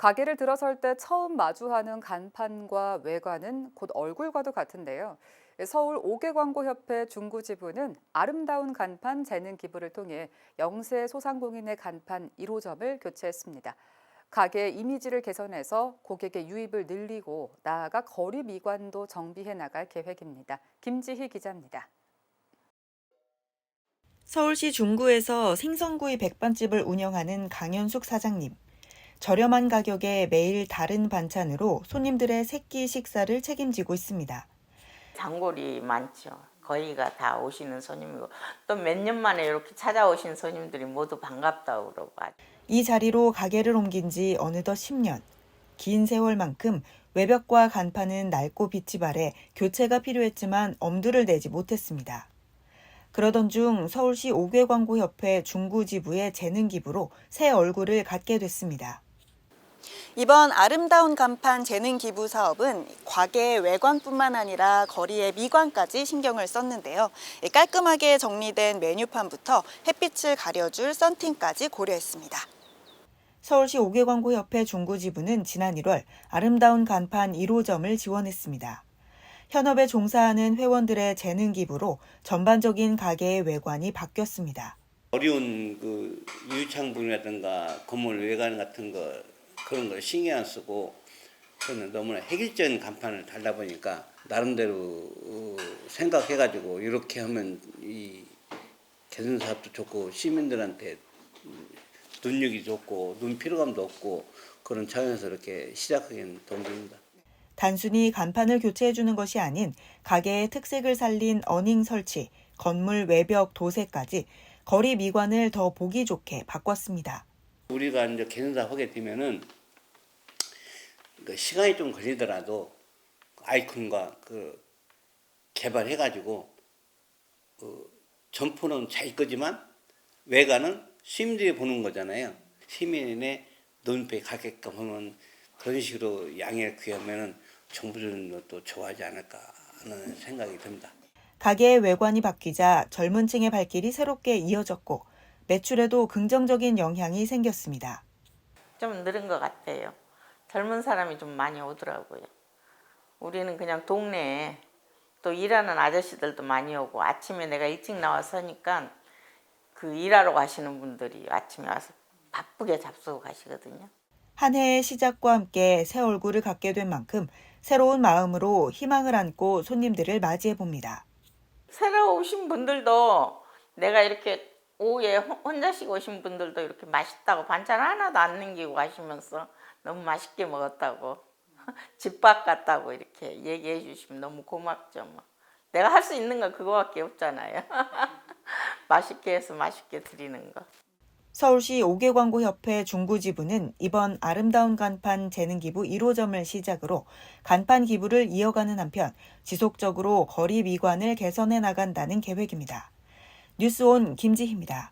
가게를 들어설 때 처음 마주하는 간판과 외관은 곧 얼굴과도 같은데요. 서울 5개 광고협회 중구 지부는 아름다운 간판 재능 기부를 통해 영세 소상공인의 간판 1호점을 교체했습니다. 가게 이미지를 개선해서 고객의 유입을 늘리고 나아가 거리 미관도 정비해 나갈 계획입니다. 김지희 기자입니다. 서울시 중구에서 생선구이 백반집을 운영하는 강현숙 사장님. 저렴한 가격에 매일 다른 반찬으로 손님들의 새끼 식사를 책임지고 있습니다. 단골이 많죠. 거의가 다 오시는 손님이고 또 몇 년 만에 이렇게 찾아오신 손님들이 모두 반갑다고 그러고 이 자리로 가게를 옮긴 지 어느덧 10년. 긴 세월만큼 외벽과 간판은 낡고 빛이 바래 교체가 필요했지만 엄두를 내지 못했습니다. 그러던 중 서울시 5개 광고협회 중구지부의 재능 기부로 새 얼굴을 갖게 됐습니다. 이번 아름다운 간판 재능 기부 사업은 과계 외관뿐만 아니라 거리의 미관까지 신경을 썼는데요. 깔끔하게 정리된 메뉴판부터 햇빛을 가려줄 썬팅까지 고려했습니다. 서울시 5개 광고협회 중구지부는 지난 1월 아름다운 간판 1호점을 지원했습니다. 현업에 종사하는 회원들의 재능 기부로 전반적인 가게의 외관이 바뀌었습니다. 어려운 그 유창분이라든가 건물 외관 같은 거 그런 걸 신경 안 쓰고 저는 너무나 획일적인 간판을 달다 보니까 나름대로 어, 생각해가지고 이렇게 하면 이 개선 사업도 좋고 시민들한테 눈력이 좋고 눈 피로감도 없고 그런 차원에서 이렇게 시작하기는 동기입니다. 단순히 간판을 교체해주는 것이 아닌 가게의 특색을 살린 어닝 설치, 건물 외벽 도색까지 거리 미관을 더 보기 좋게 바꿨습니다. 우리가 이제 개선사 하게 되면은 그 시간이 좀 걸리더라도 아이콘과 그 개발해가지고 그 점포는 자기 거지만 외관은 시민들이 보는 거잖아요. 시민의 눈빛에 가게끔 하면 그런 식으로 양해를 구하면은 정부들도 좋아하지 않을까 하는 생각이 듭니다. 가게의 외관이 바뀌자 젊은 층의 발길이 새롭게 이어졌고 매출에도 긍정적인 영향이 생겼습니다. 좀 늘은 것 같아요. 젊은 사람이 좀 많이 오더라고요. 우리는 그냥 동네에 또 일하는 아저씨들도 많이 오고 아침에 내가 일찍 나와서니까 그 일하러 가시는 분들이 아침에 와서 바쁘게 잡수고 가시거든요. 한 해의 시작과 함께 새 얼굴을 갖게 된 만큼 새로운 마음으로 희망을 안고 손님들을 맞이해 봅니다. 새로 오신 분들도 내가 이렇게 오후에 혼- 혼자씩 오신 분들도 이렇게 맛있다고 반찬 하나도 안 남기고 가시면서 너무 맛있게 먹었다고 집밥 같다고 이렇게 얘기해 주시면 너무 고맙죠 뭐. 내가 할 수 있는 건 그거밖에 없잖아요. 맛있게 해서 맛있게 드리는 거. 서울시 5개 광고협회 중구지부는 이번 아름다운 간판 재능기부 1호점을 시작으로 간판 기부를 이어가는 한편 지속적으로 거리 미관을 개선해 나간다는 계획입니다. 뉴스온 김지희입니다.